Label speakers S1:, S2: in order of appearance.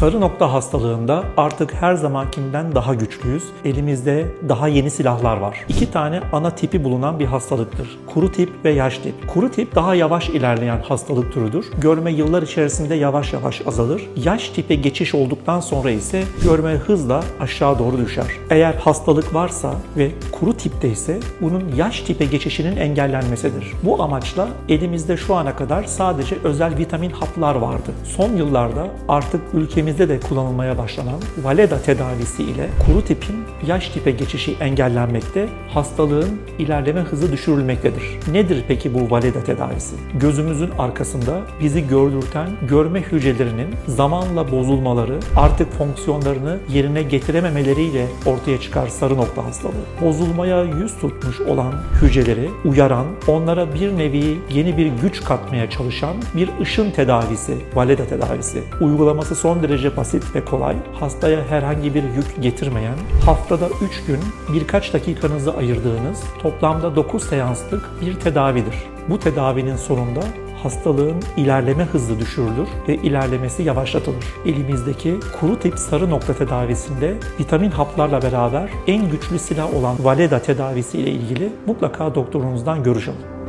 S1: Sarı nokta hastalığında artık her zamankinden daha güçlüyüz. Elimizde daha yeni silahlar var. İki tane ana tipi bulunan bir hastalıktır. Kuru tip ve yaş tip. Kuru tip daha yavaş ilerleyen hastalık türüdür. Görme yıllar içerisinde yavaş yavaş azalır. Yaş tipe geçiş olduktan sonra ise görme hızla aşağı doğru düşer. Eğer hastalık varsa ve kuru tipte ise bunun yaş tipe geçişinin engellenmesidir. Bu amaçla elimizde şu ana kadar sadece özel vitamin haplar vardı. Son yıllarda artık ülkemizde de kullanılmaya başlanan Valeda tedavisi ile kuru tipin yaş tipe geçişi engellenmekte, hastalığın ilerleme hızı düşürülmektedir. Nedir peki bu Valeda tedavisi? Gözümüzün arkasında bizi gördürten görme hücrelerinin zamanla bozulmaları, artık fonksiyonlarını yerine getirememeleriyle ortaya çıkar sarı nokta hastalığı. Bozulmaya yüz tutmuş olan hücreleri uyaran, onlara bir nevi yeni bir güç katmaya çalışan bir ışın tedavisi, Valeda tedavisi. Uygulaması son derece basit ve kolay. Hastaya herhangi bir yük getirmeyen, haftada 3 gün birkaç dakikanızı ayırdığınız toplamda 9 seanslık bir tedavidir. Bu tedavinin sonunda hastalığın ilerleme hızı düşürülür ve ilerlemesi yavaşlatılır. Elimizdeki kuru tip sarı nokta tedavisinde vitamin haplarla beraber en güçlü silah olan Valeda tedavisi ile ilgili mutlaka doktorunuzdan görüş alın.